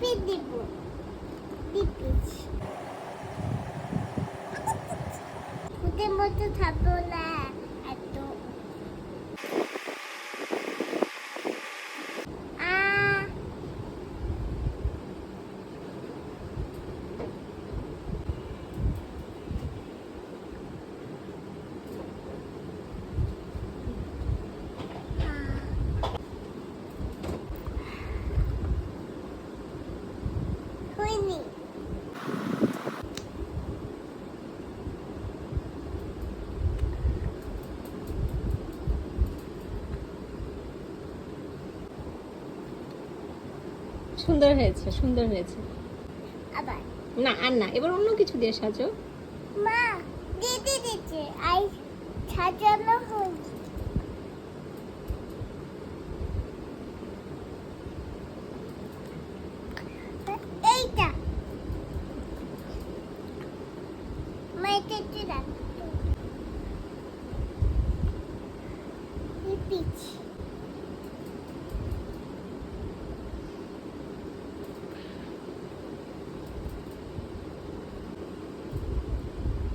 লিপি দিব। মতো থাকো না। সুন্দর হয়েছে সুন্দর হয়েছে। আবার? না আর না এবার অন্য কিছু দিয়ে সাজো। মা দিদি দিচ্ছে আই সাজানো এইটা।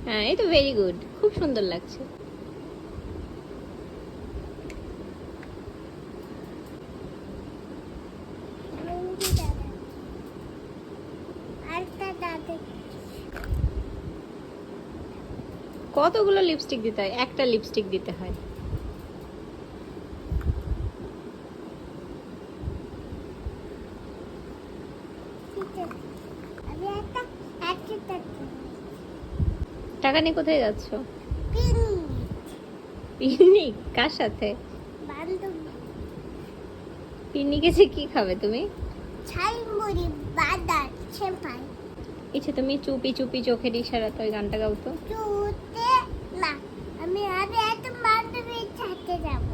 হ্যাঁ এই তো ভেরি গুড খুব সুন্দর লাগছে। কতগুলো লিপস্টিক দিতে হয়? একটা লিপস্টিক দিতে হয় ঠিক আছে আমি একটা একটা টাকা নিয়ে কোথায় যাচ্ছ? পিকনিক। কার সাথে? পিকনিকে যে কি খাবে তুমি? ইচ্ছে তুমি চুপি চুপি চোখের ইশারাতে ওই গানটা গাও তো চুতে না আমি আমি একটা বান্ধবীর সাথে যাব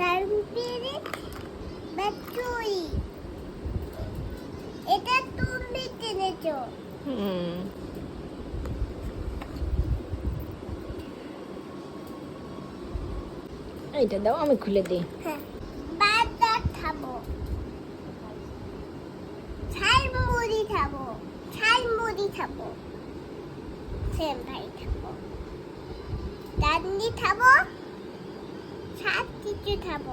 তারপরে বাচুই এটা তুমি কিনেছো। হুম। এইটা দাও আমি খুলে দিই। হ্যাঁ খাব। ঝালমুড়ি খাব ঝালমুড়ি খাব। সেমাই খাব। ডান্ডি খাব সব কিছু খাব।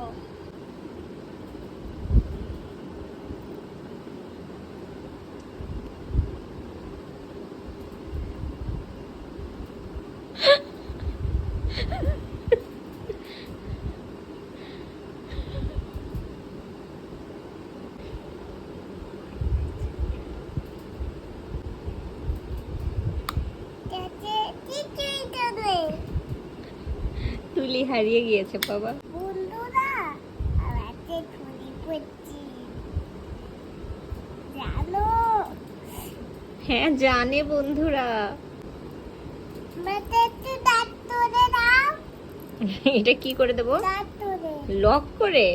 তুলি হারিয়ে গিয়েছে বাবা। বন্ধুরা আমাকে ধরে পড়ছি জানো? হ্যাঁ জানে বন্ধুরা। এটা কি করে দেবো? লক করে?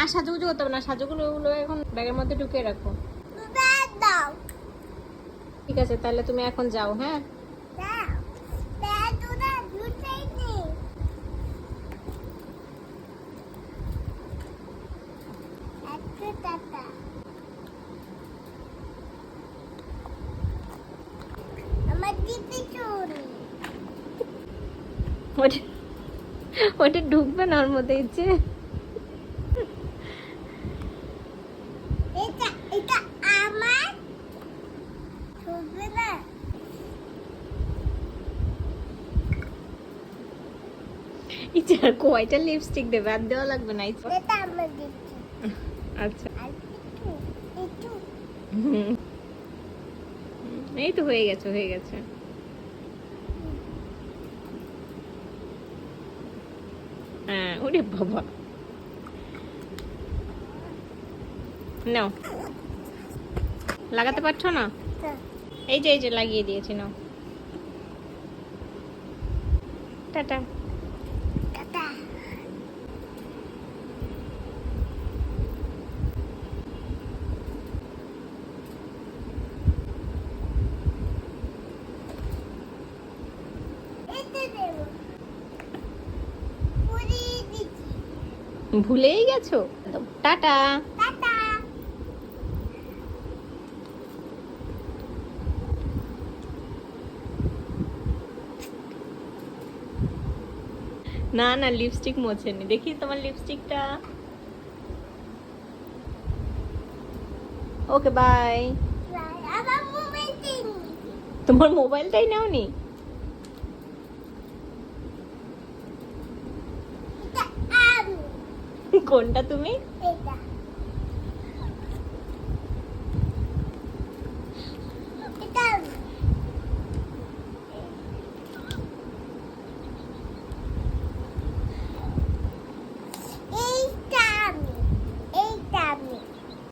আর সাজুগুজু করতে হবে না সাজুগুলো ওগুলো এখন ব্যাগের মধ্যে ঢুকিয়ে রাখো। দাও। ঠিক আছে তাহলে তুমি এখন যাও হ্যাঁ দাও দাঁত তুলে দুটোই নি একটু টাটা আমার দিদি চুরি ওটা ওটা ঢুকবে না ওর মধ্যে ইচ্ছে কয়টা লিপস্টিক দেবে আর দেওয়া লাগবে না আচ্ছা। এই তো হয়ে গেছে হয়ে গেছে। হ্যাঁ ওরে বাবা নাও লাগাতে পারছ না? হ্যাঁ। এই যে এই যে লাগিয়ে দিয়েছি নাও। Tata tata. ভুলেই গেছো? টাটা। না না লিপস্টিক মোছেনি। দেখি তোমার লিপস্টিকটা ওকে বাই তোমার মোবাইলটাই নাওনি এটা আমি কোনটা তুমি?